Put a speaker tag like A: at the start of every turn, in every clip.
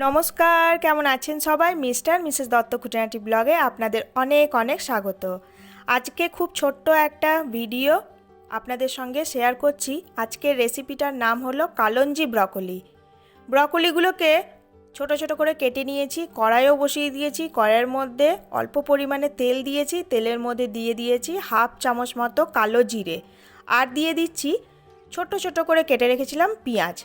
A: নমস্কার, কেমন আছেন সবাই? মিস্টার, মিসেস দত্ত খুঁটিনাটি ব্লগে আপনাদের অনেক অনেক স্বাগত। আজকে খুব ছোট্ট একটা ভিডিও আপনাদের সঙ্গে শেয়ার করছি। আজকের রেসিপিটার নাম হলো কালঞ্জি ব্রকলি। ব্রকলিগুলোকে ছোট ছোট করে কেটে নিয়েছি, কড়াইও বসিয়ে দিয়েছি, কড়াইয়ের মধ্যে অল্প পরিমাণে তেল দিয়েছি, তেলের মধ্যে দিয়ে দিয়েছি হাফ চামচ মতো কালো জিরে। আর দিয়ে দিচ্ছি ছোট ছোট করে কেটে রেখেছিলাম পেঁয়াজ।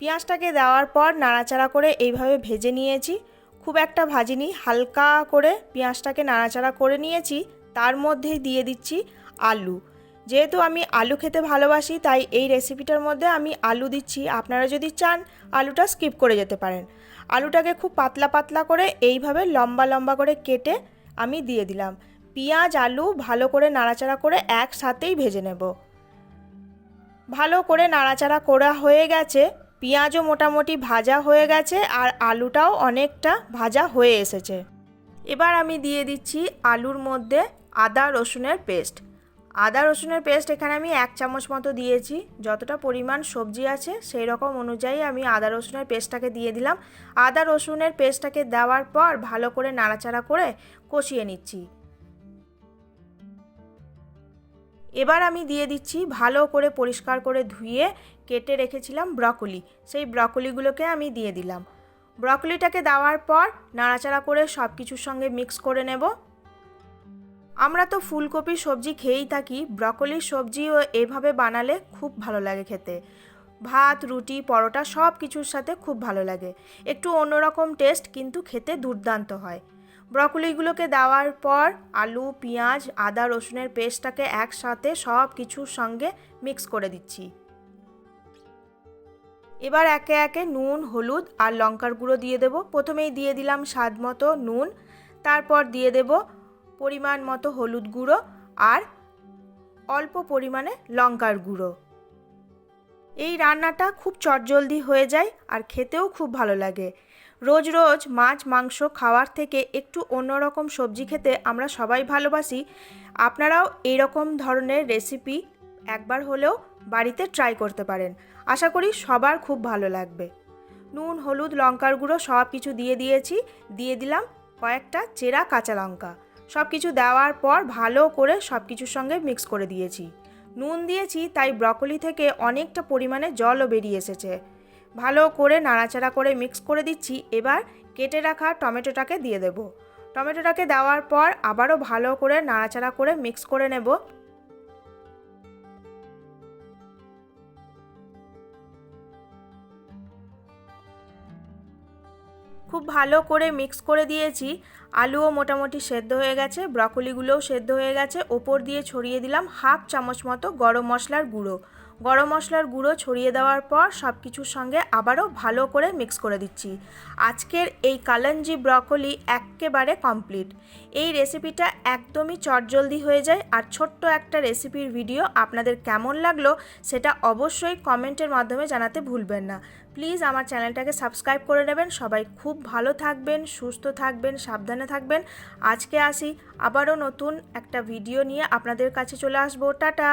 A: পেঁয়াজটাকে দেওয়ার পর নাড়াচাড়া করে এইভাবে ভেজে নিয়েছি। খুব একটা ভাজিনি, হালকা করে পেঁয়াজটাকে নাড়াচাড়া করে নিয়েছি, তার মধ্যেই দিয়ে দিচ্ছি আলু। যেহেতু আমি আলু খেতে ভালোবাসি, তাই এই রেসিপিটার মধ্যে আমি আলু দিচ্ছি। আপনারা যদি চান, আলুটা স্কিপ করে যেতে পারেন। আলুটাকে খুব পাতলা পাতলা করে এইভাবে লম্বা লম্বা করে কেটে আমি দিয়ে দিলাম। পেঁয়াজ, আলু ভালো করে নাড়াচাড়া করে একসাথেই ভেজে নেব। ভালো করে নাড়াচাড়া করা হয়ে গেছে। পেঁয়াজও মোটামুটি ভাজা হয়ে গেছে আর আলুটাও অনেকটা ভাজা হয়ে এসেছে। এবার আমি দিয়ে দিচ্ছি আলুর মধ্যে আদা রসুনের পেস্ট। আদা রসুনের পেস্ট এখানে আমি এক চামচ মতো দিয়েছি। যতটা পরিমাণ সবজি আছে সেই রকম অনুযায়ী আমি আদা রসুনের পেস্টটাকে দিয়ে দিলাম। আদা রসুনের পেস্টটাকে দেওয়ার পর ভালো করে নাড়াচাড়া করে কষিয়ে নিচ্ছি। এবার আমি দিয়ে দিচ্ছি ভালো করে পরিষ্কার করে ধুয়ে কেটে রেখেছিলাম ব্রকলি। সেই ব্রকলিগুলোকে আমি দিয়ে দিলাম। ব্রকলিটাকে দেওয়ার পর নাড়াচাড়া করে সব কিছুর সঙ্গে মিক্স করে নেব। আমরা তো ফুলকপি সবজি খেয়েই থাকি, ব্রকলির সবজিও এভাবে বানালে খুব ভালো লাগে খেতে। ভাত, রুটি, পরোটা সব কিছুর সাথে খুব ভালো লাগে। একটু অন্যরকম টেস্ট কিন্তু খেতে দুর্দান্ত হয়। ব্রকলিগুলোকে দেওয়ার পর আলু, পেঁয়াজ, আদা, রসুনের পেস্টটাকে একসাথে সব কিছুর সঙ্গে মিক্স করে দিচ্ছি। এবার একে একে নুন, হলুদ আর লঙ্কার গুঁড়ো দিয়ে দেব। প্রথমেই দিয়ে দিলাম স্বাদ মতো নুন, তারপর দিয়ে দেব পরিমাণ মতো হলুদ গুঁড়ো আর অল্প পরিমাণে লঙ্কার গুঁড়ো। এই রান্নাটা খুব চটজলদি হয়ে যায় আর খেতেও খুব ভালো লাগে। রোজ রোজ মাছ, মাংস খাওয়ার থেকে একটু অন্যরকম সবজি খেতে আমরা সবাই ভালোবাসি। আপনারাও এইরকম ধরনের রেসিপি একবার হলেও বাড়িতে ট্রাই করতে পারেন। আশা করি সবার খুব ভালো লাগবে। নুন, হলুদ, লঙ্কার গুঁড়ো সব কিছু দিয়ে দিয়েছি। দিয়ে দিলাম কয়েকটা চেরা কাঁচা লঙ্কা। সব কিছু দেওয়ার পর ভালো করে সব কিছুর সঙ্গে মিক্স করে দিয়েছি। নুন দিয়েছি, তাই ব্রকলি থেকে অনেকটা পরিমাণে জলও বেরিয়ে এসেছে। ভালো করে নাড়াচাড়া করে মিক্স করে দিচ্ছি। এবার কেটে রাখা টমেটোটাকে দিয়ে দেব। টমেটোটাকে দেওয়ার পর আবারও ভালো করে নাড়াচাড়া করে মিক্স করে নেব। খুব ভালো করে মিক্স করে দিয়েছি। আলুও মোটামুটি সেদ্ধ হয়ে গেছে, ব্রকলিগুলোও সেদ্ধ হয়ে গেছে। ওপর দিয়ে ছড়িয়ে দিলাম হাফ চামচ মতো গরম মশলার গুঁড়ো। গরম মশলার গুঁড়ো ছড়িয়ে দেওয়ার পর সব কিছুর সঙ্গে আবারও ভালো করে মিক্স করে দিচ্ছি। আজকের এই কালঞ্জি ব্রকলি একেবারে কমপ্লিট এই রেসিপিটা একদমই চটজলদি হয়ে যায় আর ছোট্ট একটা রেসিপির ভিডিও আপনাদের কেমন লাগল সেটা অবশ্যই কমেন্টের মাধ্যমে জানাতে ভুলবেন না। প্লিজ আমার চ্যানেলটাকে সাবস্ক্রাইব করে নেবেন। সবাই খুব ভালো থাকবেন, সুস্থ থাকবেন, সাবধানে থাকবেন। আজকে আসি, আবারও নতুন একটা ভিডিও নিয়ে আপনাদের কাছে চলে আসব। টাটা!